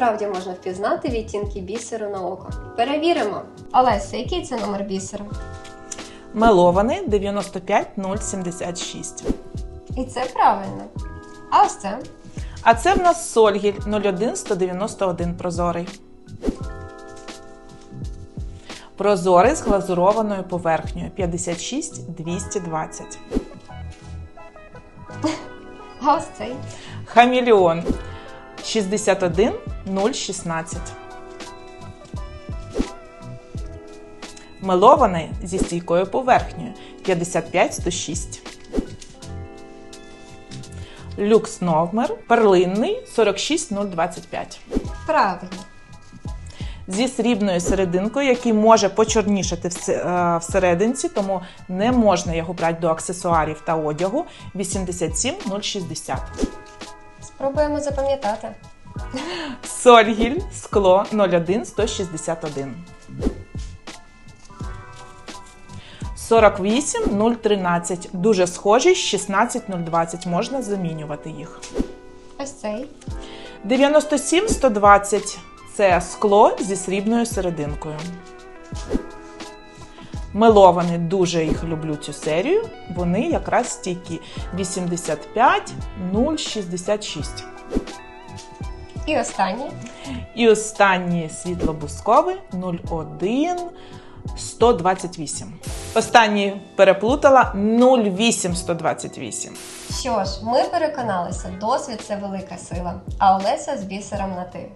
справді можна впізнати відтінки бісеру на око? Перевіримо. Олеся, який це номер бісеру? Мелований 95076. І це правильно. А ось це? А це в нас Сольгіль 01191 прозорий. Прозорий з глазурованою поверхнею 56220. А ось цей? Хаміліон 61016. Мелований зі стійкою поверхнею 55106. Люкс номер перлинний 46025. Правильно. Зі срібною серединкою, який може почорнішати е, всерединці, тому не можна його брати до аксесуарів та одягу 87060. Спробуємо запам'ятати. Сольгіль, скло 01 161. 48 013. Дуже схожий 16 020. Можна замінювати їх. Ось цей. 97 120. Це скло зі срібною серединкою. Мелований, дуже їх люблю цю серію. Вони якраз стійкі. 85 066. І останній. І останній світлобусковий 01 128. Останній переплутала 08 128. Що ж, ми переконалися, досвід це велика сила, а Олеся з бісером на ти.